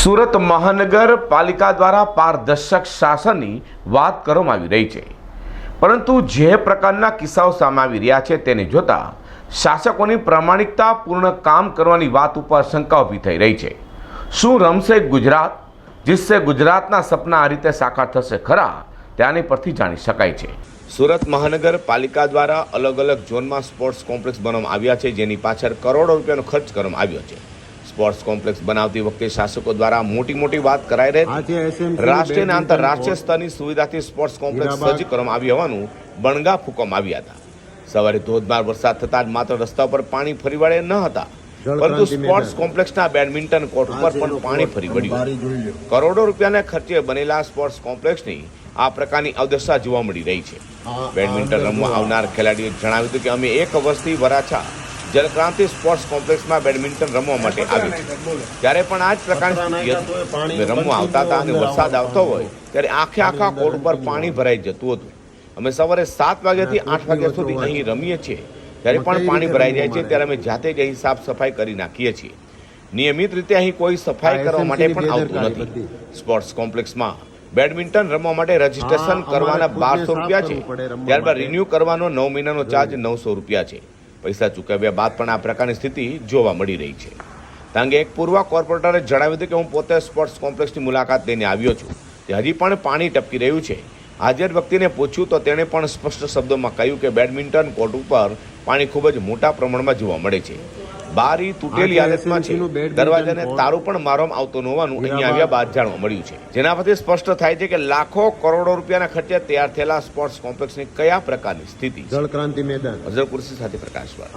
સુરત મહાનગરપાલિકા દ્વારા પારદર્શક શાસનની વાત કરવામાં આવી રહી છે. પરંતુ જે પ્રકારના કિસ્સાઓ સામે આવી રહ્યા છે તેને જોતા શાસકોની પ્રામાણિકતા પૂર્ણ કામ કરવાની વાત ઉપર શંકા ઊભી થઈ રહી છે. શું રમશે ગુજરાત? જીતશે ગુજરાતના સપના આ રીતે સાકાર થશે ખરા? ત્યાંની પરથી જાણી શકાય છે. સુરત મહાનગરપાલિકા દ્વારા અલગ અલગ ઝોનમાં સ્પોર્ટ્સ કોમ્પ્લેક્સ બનાવવામાં આવ્યા છે, જેની પાછળ કરોડો રૂપિયાનો ખર્ચ કરવામાં આવ્યો છે. સ્પોર્ટ્સ કોમ્પ્લેક્સ બનાવતી વખતે શાસકો દ્વારા મોટી મોટી વાત કરાઈ રહી. રાષ્ટ્રીય અને આંતરરાષ્ટ્રીય સ્તરની સુવિધાથી સ્પોર્ટ્સ કોમ્પ્લેક્સ સજ્જ કરવામાં આવ્યું હોવાનું બણગા ફૂંકવામાં આવ્યા હતા. સવારે ધોધમાર વરસાદ થતાં જ માત્ર રસ્તા પર પાણી ફરી વળે ન હતા. પરંતુ સ્પોર્ટ્સ કોમ્પ્લેક્સના બેડમિન્ટન કોર્ટ ઉપર પણ પાણી ફરી વળ્યું. કરોડો રૂપિયાના ખર્ચે બનેલા સ્પોર્ટ્સ કોમ્પ્લેક્સની આ પ્રકારની અવદશા જોવા મળી રહી છે. બેડમિન્ટન રમવા આવનાર ખેલાડીઓએ જણાવ્યું હતું કે અમે એક વર્ષથી વરાછા જલક્રાંતિ સ્પોર્ટ્સ કોમ્પ્લેક્સમાં બેડમિન્ટન રમવા માટે આવી છે. ત્યારે પણ આ જ પ્રકારની સ્થિતિ રમવા આવતા હતા અને વરસાદ આવતો હોય ત્યારે આખે આખા કોર્ટ ઉપર પાણી ભરાઈ જતું હતું. અમે સવારે સાત વાગ્યાથી આઠ વાગ્યા સુધી અહીં રમીએ છીએ. ત્યારે પણ પાણી ભરાઈ જાય છે ત્યારે અમે જાતે જ અહીં સાફ સફાઈ કરી નાખીએ છીએ. નિયમિત રીતે અહીં કોઈ સફાઈ કરવા માટે પણ આવતું નથી. સ્પોર્ટ્સ કોમ્પ્લેક્સમાં બેડમિન્ટન રમવા માટે રજીસ્ટ્રેશન કરવાના બારસો રૂપિયા છે. ત્યારબાદ રિન્યુ કરવાનો નવ મહિનાનો ચાર્જ નવસો રૂપિયા છે. પૈસા ચૂકવ્યા બાદ પણ આ પ્રકારની સ્થિતિ જોવા મળી રહી છે. કારણ કે એક પૂર્વ કોર્પોરેટરે જણાવ્યું હતું કે હું પોતે સ્પોર્ટ્સ કોમ્પ્લેક્સની મુલાકાત લઈને આવ્યો છું. તે હજી પણ પાણી ટપકી રહ્યું છે. હાજર વ્યક્તિને પૂછ્યું તો તેણે પણ સ્પષ્ટ શબ્દોમાં કહ્યું કે બેડમિન્ટન કોર્ટ ઉપર પાણી ખૂબ જ મોટા પ્રમાણમાં જોવા મળે છે. બારી તૂટેલી હાલતમાં છે. દરવાજાને તારું પણ મારવામાં આવતો ન હોવાનું અહીં. આવ્યા બાદ જાણવા મળ્યું છે. જેના પરથી સ્પષ્ટ થાય છે કે લાખો કરોડો રૂપિયાના ખર્ચે તૈયાર થયેલા સ્પોર્ટ્સ કોમ્પ્લેક્સની કયા પ્રકારની સ્થિતિ જળક્રાંતિ મેદાન. અઝર કુર્સી સાથે પ્રકાશવાળ.